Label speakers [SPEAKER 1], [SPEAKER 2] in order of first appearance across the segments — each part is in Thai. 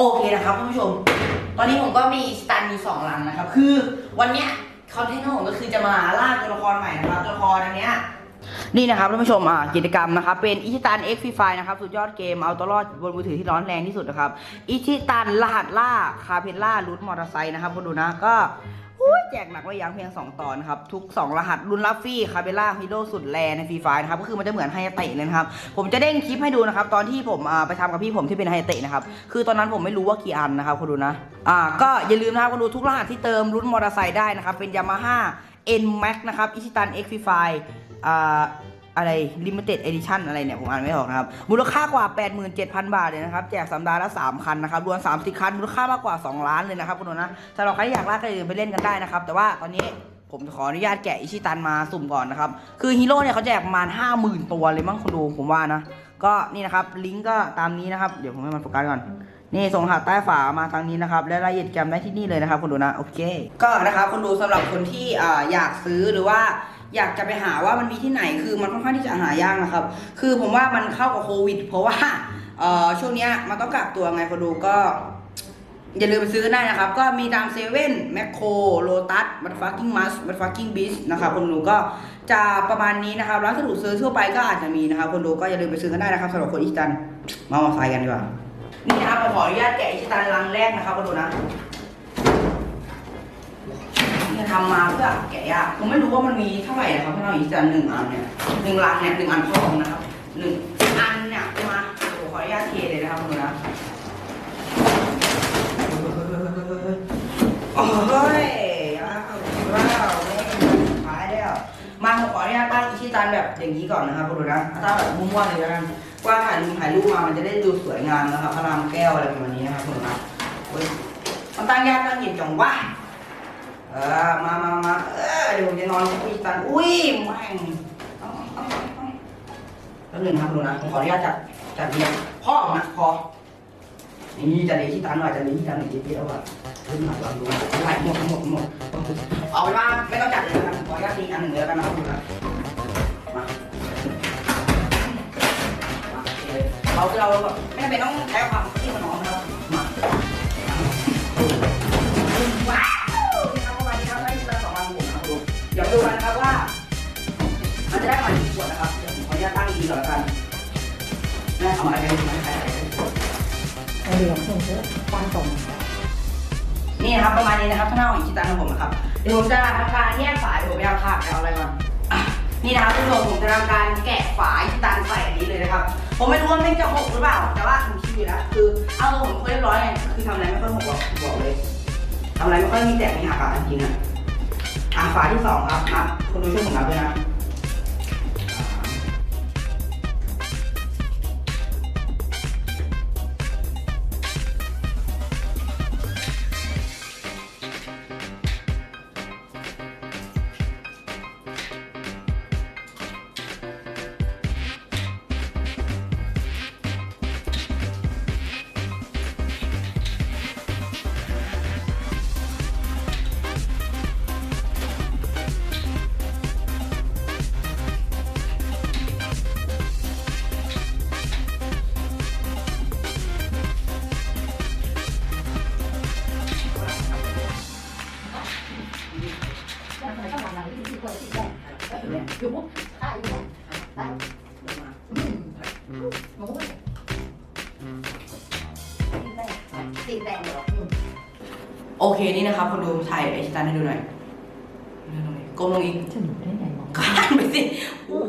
[SPEAKER 1] โอเคนะครับท่านผู้ชม ตอนนี้ผมก็มีสตันอยู่สองลังนะครับ คือวันเนี้ยคอนเทนต์ของผมก็คือจะมาล่าตัวละครใหม่นะครับตัวละครอันเนี้ยนี่นะครับท่านผู้ชมอ่ากิจกรรมนะครับ เป็นอิชิตัน X Free Fire นะครับ สุดยอดเกมเอาตัวรอดบนมือถือที่ร้อนแรงที่สุดนะครับอิชิตันรหัสล่าคาเพลล่ารูทมอเตอร์ไซค์นะครับคุณดูนะก็ ยแจกหนักไว้ยังเพียง 2 ตอนนะครับ ทุก 2 รหัสรุ่นลัฟฟี่คาเบล่าฮีโร่สุดแรงในฟรีไฟนะครับ ก็คือมันจะเหมือนไฮเตะเลยนะครับ ผมจะเด้งคลิปให้ดูนะครับ ตอนที่ผมไปทำกับพี่ผมที่เป็นไฮเตะนะครับ คือตอนนั้นผมไม่รู้ว่ากี่อันนะครับคุณดูนะ อ่า ก็อย่าลืมนะครับคุณดูทุกรหัสที่เติมรุ่นมอเตอร์ไซค์ได้นะครับ เป็นยามาฮ่า N Max นะครับอิชิตัน X Free Fire อ่า อะไร Limited Edition อะไรเนี่ย ผมอ่านไม่ออกนะครับ มูลค่ากว่า 87,000 บาทเลยนะครับ แจกสัปดาห์ละ 3 คันนะครับ รวม 30 คัน มูลค่ามากกว่า 2 ล้านเลยนะครับคุณโดนะสำหรับใครที่อยากลาก็อย่าลืมไปเล่นกันได้นะครับ แต่ว่าตอนนี้ผมจะขออนุญาตแกะอิชิตันมาสุ่มก่อนนะครับ คือฮีโร่เนี่ยเขาแจกประมาณ 50,000 ตัวเลยมั้งคุณดูผมว่านะ ก็นี่นะครับ ลิงก์ก็ตามนี้นะครับ เดี๋ยวผมให้มันโฟกัสก่อนนี่ส่งรหัสใต้ฝามาทางนี้นะครับ และรายละเอียดแกมได้ที่นี่เลยนะครับคุณดูนะ โอเค ก็นะครับคุณดูสำหรับคนที่อ่าอยากซื้อหรือว่า อยากจะไปหาว่ามันมีที่ไหนคือมันค่อนข้างที่จะหายากนะครับ คือผมว่ามันเข้ากับโควิด เพราะว่าเอ่อช่วงเนี้ยมันต้องกักตัวไงคนดูก็ อย่าลืมไปซื้อได้นะครับ ก็มีตามเซเว่นแมคโครโลตัสบัตฟักกิ้งมัสบัตฟักกิ้งบิสนะครับคนดูก็จะประมาณนี้นะครับร้านสะดวกซื้อทั่วไปก็อาจจะมีนะครับคนดูก็อย่าลืมไปซื้อกันได้นะครับสำหรับคนอิชิตันมามาใส่กันดีกว่านี่นะครับผมขออนุญาตแกะอิชิตันลังแรกนะครับคนดูนะ ทำมาเพื่อแกะยากผมไม่รู้ว่ามันมีเท่าไหร่นะครับพี่น้องอีกจานหนึ่งอันเนี่ยหนึ่งลังเนี่ยหนึ่งอันทองนะครับหนึ่งอันเนี่ยมาโอ้โหขออนุญาตเทเลยนะครับคุณนะโอ้ยอ้าวว้าวแม่งขายแล้วมาผมขออนุญาตตั้งอิชิตันแบบอย่างนี้ก่อนนะครับคุณดูนะตั้งแบบมุ้งว่าเลยแล้วกันว่าถ่ายรูปถ่ายรูปมามันจะได้ดูสวยงามนะครับพระรามแก้วอะไรประมาณนี้นะครับคุณดูนะเฮ้ยมันตั้งยากตั้งเย็นจังวะ ออมามามาเออเดี๋ยวผมจะนอนคุยกันอุ้ยแม่งเอาเอาเอาเอาแล้วหนึ่งครับดูนะผมขออนุญาตจัดจัดเรียงพ่อนะพอนี่จัดเรียที่ตันหน่อยจัดเรียที่ตันหน่อยเจี๊ยบๆว่าขึ้นมาลองดูไหลหมดหมดหมดเอาไปนว่าไม่ต้องจัดเลยนะครับขออนุญาตทิ้งอันหนึ่งเลยแล้วกันนะครับดูนะมามาโอเคเราเราแบบไม่จำเป็นต้องใช้ความที่มันน้องนะครับมาว้า จะได้มากี่ขวดนะครับเดี๋ยวผมขออนุญาตตั้งดีก่อนแล้วกันแม่เอาอะไรกันดีไหมใครอะไรกัน
[SPEAKER 2] เหลืองส่งเยอะการส่ง
[SPEAKER 1] นี่นะครับประมาณนี้นะครับท่านหน้าของอิชิตันของผมนะครับเดี๋ยวผมจะทำการแยกฝาเดี๋ยวผมไปเอาขาดไปเอาอะไรก่อนนี่นะครับทุกคนผมจะทำการแกะฝาอิชิตันใส่อันนี้เลยนะครับ ผมไม่รู้ว่ามันจะหกหรือเปล่า แต่ว่าผมคิดอยู่แล้วคือเอาตัวผมเรียบร้อยไงคือทำอะไรไม่ค่อยหกหรอกบอกเลยทำอะไรไม่ค่อยมีแตกมีหักอะจริงๆนะอะฝาที่สองครับครับคุณดูช่วยผมนับด้วยนะ
[SPEAKER 2] เค
[SPEAKER 1] นี่นะครับคุณดูถ่ายไอชิตันให้ดูหน่อยก้มลงอีก
[SPEAKER 2] ฉันอยู่ได้ไงมอง
[SPEAKER 1] ก้มไปสิโอ้ย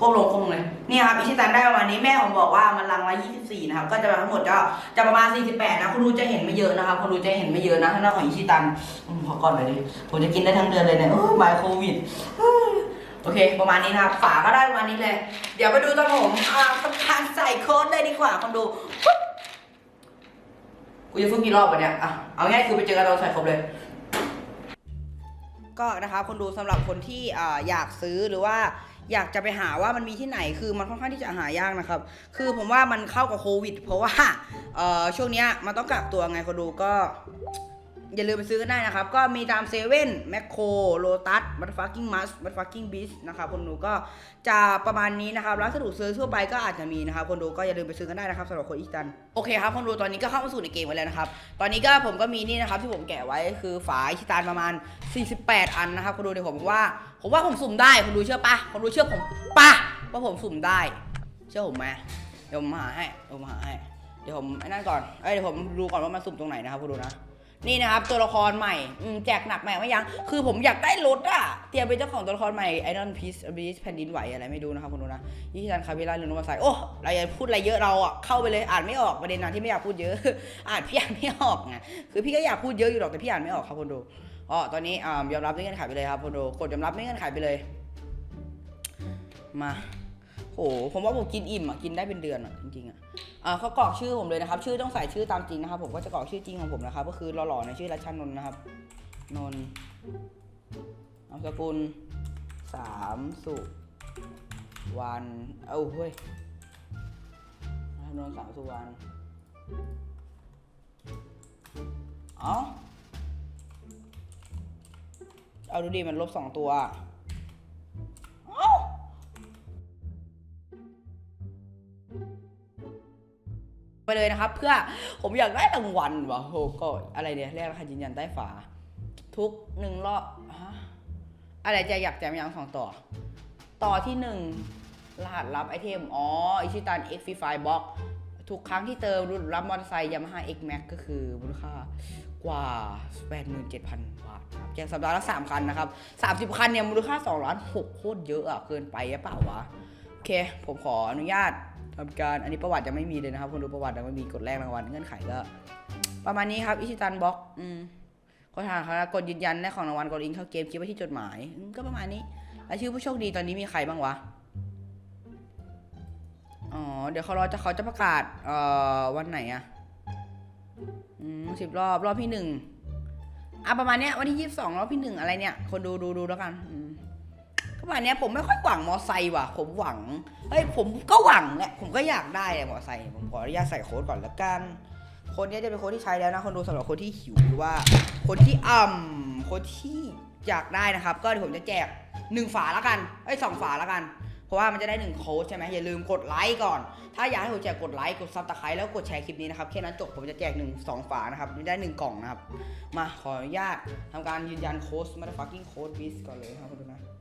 [SPEAKER 1] ก้มลงก้มลงเลยนี่ครับอิชิตันได้ประมาณนี้แม่ผมบอกว่ามันรังละ24นะครับก็จะทั้งหมดก็จะประมาณ 48 นะคุณดูจะเห็นไม่เยอะนะครับคุณดูจะเห็นไม่เยอะนะทางด้านของอิชิตันอืมพอก่อนเลยดิผมจะกินได้ทั้งเดือนเลยเนี่ยโอ้ยบายโควิดโอเค ประมาณนี้นะครับฝาก็ได้ประมาณนี้เลย เดี๋ยวไปดูตอนผมอ่าทำการใส่โค้ดเลยดีกว่าคุณดูปุ๊บ กูจะฝึกกี่รอบวะเนี่ยอะเอาง่ายคือไปเจอกันตอนใส่ครบเลยก็นะครับคนดูสำหรับคนที่อยากซื้อหรือว่าอยากจะไปหาว่ามันมีที่ไหนคือมันค่อนข้างที่จะหายากนะครับ คือผมว่ามันเข้ากับโควิด เพราะว่าช่วงเนี้ยมันต้องกักตัวไงคนดูก็ อย่าลืมไปซื้อกันได้นะครับ ก็มีตามเซเว่นแมคโครโลตัสบัตฟักกิ้งมัสบัตฟักกิ้งบิสนะครับคนดูก็จะประมาณนี้นะครับร้านสะดวกซื้อทั่วไปก็อาจจะมีนะครับคนดูก็อย่าลืมไปซื้อกันได้นะครับสำหรับคนอีสตันโอเคครับคนดูตอนนี้ก็เข้ามาสู่ในเกมกันแล้วนะครับตอนนี้ก็ผมก็มีนี่นะครับที่ผมแกะไว้คือฝาอีสตันประมาณ 48 อันนะครับคนดูเดี๋ยวผมว่า ผมว่าผมสุ่มได้คนดูเชื่อปะคนดูเชื่อผมปะว่าผมสุ่มได้ เชื่อผมไหมเดี๋ยวผมหาให้เดี๋ยวผมหาให้เดี๋ยวผมไอ้นั่นก่อน เอ้ยเดี๋ยวผมดูก่อนว่ามันสุ่มตรงไหนนะครับคุณดูนะ นี่นะครับตัวละครใหม่แจกหนักแหม่ไม่ยั้งคือผมอยากได้รถอะเตรียมเป็นเจ้าของตัวละครใหม่ไอรอนพีซบีสแผ่นดินไหวอะไรไม่ดูนะครับคุณดูนะยี่ชันคาเวล่าเรือนมาใส่โอ้เราอย่าพูดอะไรเยอะเราอะเข้าไปเลยอ่านไม่ออกประเด็นนั้นที่ไม่อยากพูดเยอะ อ่านพี่อ่านไม่ออกไงคือพี่ก็อยากพูดเยอะอยู่หรอกแต่พี่อ่านไม่ออกครับคุณดูอ๋อตอนนี้อ่ายอมรับด้วยเงื่อนไขไปเลยครับคุณดูกดยอมรับด้วยเงื่อนไขไปเลย มา โหผมว่าผมกินอิ่มอะกินได้เป็นเดือนอะจริงๆอะอ่าเขากรอกชื่อผมเลยนะครับ ชื่อต้องใส่ชื่อตามจริงนะครับ ผมก็จะกรอกชื่อจริงของผมนะครับ ก็คือหล่อๆในชื่อรัชนนท์นะครับนนท์นามสกุลสามสุวรรณเอ้าเฮ้ยนนท์สามสุวรรณเอ้าเอาดูดิมันลบสองตัว ไปเลยนะครับ เพื่อผมอยากได้รางวัลวะโหก็อะไรเนี่ยแรกรหัสยืนยันใต้ฝา ทุกหนึ่งรอบฮะอะไรจะอยากแจมยังสองต่อ ต่อที่หนึ่งรหัสรับไอเทม อ๋ออิชิตัน X Free Fire Box ทุกครั้งที่เติมรุ่นรับมอเตอร์ไซค์ยามาฮ่า X Max ก็คือมูลค่ากว่า 87,000 บาทครับแจกสัปดาห์ละ 3 คันนะครับ 30 คันเนี่ยมูลค่า2ล้าน6โคตรเยอะอะเกินไปหรือเปล่าวะ โอเค ผมขออนุญาต ทำการอันนี้ประวัติยังไม่มีเลยนะครับคนดูประวัติยังไม่มีกดแรกรางวัลเงื่อนไขก็ ประมาณนี้ครับอิชิตันบล็อกอืมก็ทางครับกดยืนยันได้ของรางวัลกดลิงก์เข้าเกมคลิปไว้ที่จดหมายก็ประมาณนี้แล้วชื่อผู้โชคดีตอนนี้มีใครบ้างวะอ๋อเดี๋ยวเขารอจะเขาจะประกาศเอ่อวันไหนอะอืมสิบรอบรอบที่หนึ่งอะประมาณเนี้ยวันที่ยี่สิบสองรอบที่หนึ่งอะไรเนี่ย คนดูดูดูแล้วกันอืม ก็ประมาณเนี้ผมไม่ค่อยหวังมอไซค์ว่ะ ผมหวัง เฮ้ยผมก็หวังแหละ ผมก็อยากได้แหละมอไซค์ ผมขออนุญาตใส่โค้ดก่อนละกันโค้ดนี้จะเป็นโค้ดที่ใช้แล้วนะ คนดูสำหรับคนที่หิวหรือว่า คนที่อ่ำคนที่อยากได้นะครับ ก็เดี๋ยวผมจะแจกหนึ่งฝาละกัน เอ้ยสองฝาละกัน เพราะว่ามันจะได้หนึ่งโค้ดใช่ไหมอย่าลืมกดไลค์ก่อน ถ้าอยากให้ผมแจกกดไลค์ กดซับสไครต์แล้วกดแชร์คลิปนี้นะครับ แค่นั้นจบ ผมจะแจกหนึ่งสองฝานะครับไม่ได้หนึ่งกล่องนะครับ มาขออนุญาตทำการยืนยันโค้ดมา fucking โค้ดบิสก่อนเลยครับคุณดูนะ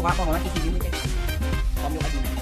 [SPEAKER 1] บบอกว่าบอก
[SPEAKER 2] ก่
[SPEAKER 1] อนว่ากี่ทีมึงเจ็บพร้อมยกอา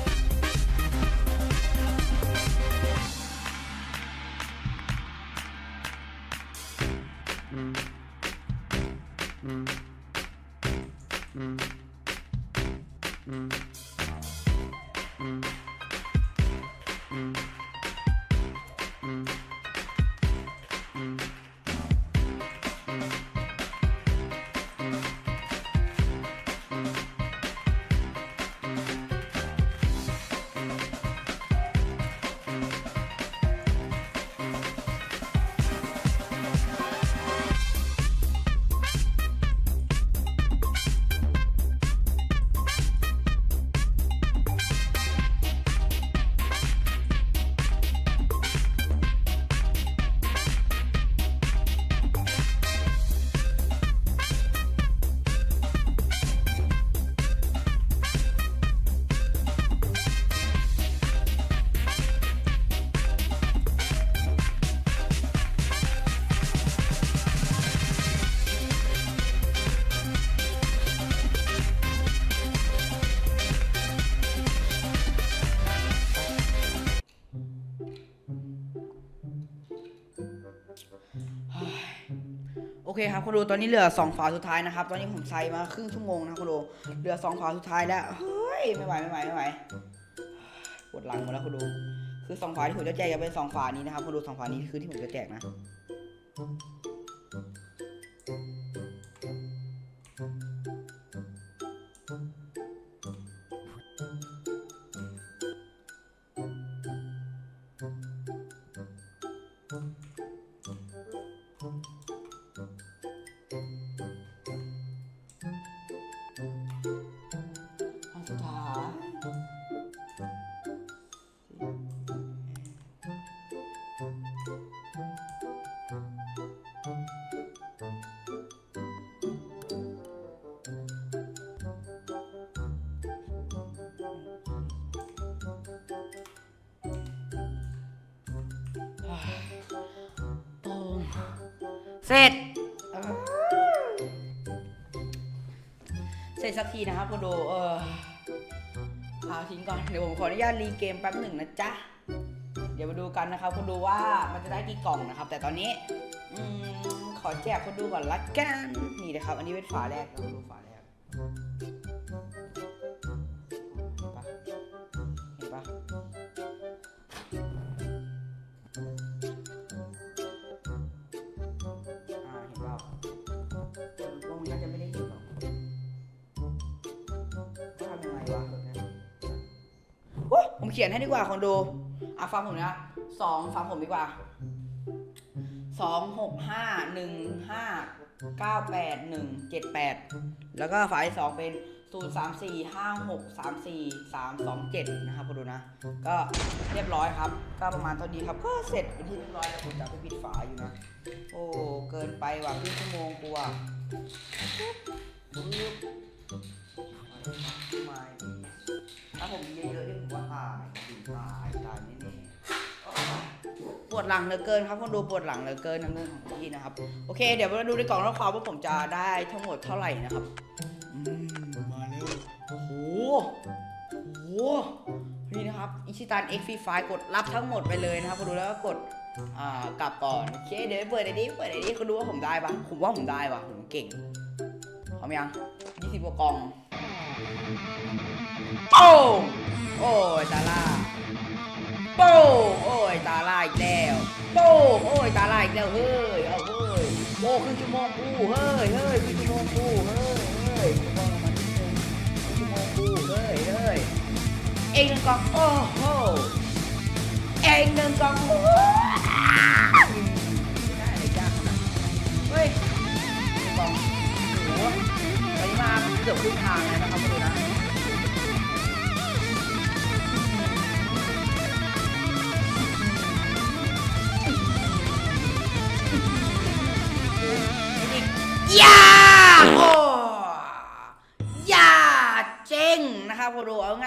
[SPEAKER 1] เคครับคุณดูตอนนี้เหลือสองฝาสุดท้ายนะครับ ตอนนี้ผมใส่มาครึ่งชั่วโมงนะคุณดูเหลือสองฝาสุดท้ายแล้วเฮ้ยไม่ไหวไม่ไหวไม่ไหวปวดหลังหมดแล้วคุณดูคือสองฝาที่ผมจะแจกจะเป็นสองฝานี้นะครับคุณดูสองฝานี้คือที่ผมจะแจกนะ เสร็จ เสร็จสักทีนะครับคุณดูเออเอาทิ้งก่อน เดี๋ยวผมขออนุญาตรีเกมแป๊บหนึ่งนะจ๊ะ เดี๋ยวมาดูกันนะครับคุณดูว่ามันจะได้กี่กล่องนะครับ แต่ตอนนี้ อืม ขอแจกคุณดูก่อนละกัน นี่นะครับ อันนี้เป็นฝาแรกนะคุณดูฝา เขียนให้ดีกว่าคนดูอะฟังผมนะสองฟังผมดีกว่าสองหกห้าหนึ่งห้าเก้าแปดหนึ่งเจ็ดแปดแล้วก็ฝ่าที่สองเป็นศูนย์สามสี่ห้าหกสามสี่สามสองเจ็ดนะครับคุณดูนะ ก็เรียบร้อยครับ ก็ประมาณเท่านี้ครับ ก็เสร็จเป็นที่เรียบร้อยแล้วผมจะไปปิดฝาอยู่นะ โอ้เกินไปว่ะครึ่ชั่วโมงกูอะปึ๊บปึ๊บไม่ ถ้าผมมีเยอะๆนี่ผมว่าตายตายตายแน่ๆปวดหลังเหลือเกินครับคนดูปวดหลังเหลือเกินทั้งเรื่องของพี่นะครับ โอเค เดี๋ยวมาดูในกล่องแล้วความว่าผมจะได้ทั้งหมดเท่าไหร่นะครับมาเร็วโอ้โหโอ้โหนี่นะครับอิชิตัน X Free Fire กดรับทั้งหมดไปเลยนะครับคนดูแล้วก็กดอ่ากลับก่อนโอเคเดี๋ยวเปิดไอ้นี้เปิดไอ้นี้คุณดูว่าผมได้ปะผมว่าผมได้ปะผมเก่งพร้อมยัง20กว่ากล่อง โป้งโอ้ยตาล่าโป้งโอ้ยตาล่าอีกแล้วโป้งโอ้ยตาล่าอีกแล้วเฮ้ยเอาเฮ้ยโอ้ครึ่งชั่วโมงกูเฮ้ยเฮ้ยครึ่งชั่วโมงกูเฮ้ยเฮ้ยชั่วโมงมาครึ่งชั่วโมงกูเฮ้ยเฮ้ยเองกล่องโอ้โหเองหนึ่งกล่องโอ้ได้เลยยากนาดนั้นเฮ้ยหนึ่งกองโอ้โหตอนนี้มาเกือบครึ่งทางแล้วนะครับ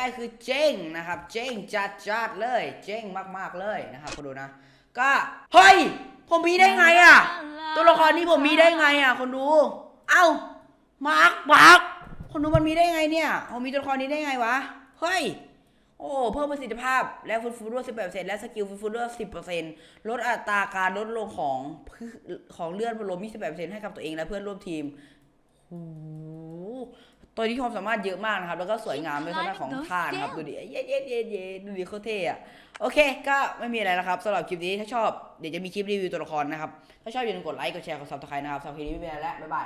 [SPEAKER 1] ง่ายคือเจ๊งนะครับ เจ๊งจัดจัดๆเลย เจ๊งมากๆเลยนะครับคุณดูนะ ก็เฮ้ยผมมีได้ไงอะ ตัวละครนี้ผมมีได้ไงอะ คนดู เอ้ามาร์คมาร์คคนดูมันมีได้ไงเนี่ยผมมีตัวละครนี้ได้ไงวะเฮ้ยโอ้เพิ่มประสิทธิภาพและฟื้นฟูด้วย18%และสกิลฟื้นฟูด้วย10%ลดอัตราการลดลงของของเลือดบนลม28%ให้กับตัวเองและเพื่อนร่วมทีมโอ้ ตัวนี้ความสามารถเยอะมากนะครับ แล้วก็สวยงามด้วยทางด้านของท่านะครับ ดูดิ เย้เย้เย้เย้ดูดิโคตรเท่อะโอเค ก็ไม่มีอะไรแล้วครับสำหรับคลิปนี้ถ้าชอบ เดี๋ยวจะมีคลิปรีวิวตัวละครนะครับ ถ้าชอบอย่าลืมกดไลค์ กดแชร์ กดซับสไครต์นะครับสำหรับคลิปนี้ไม่มีอะไรแล้วบ๊ายบาย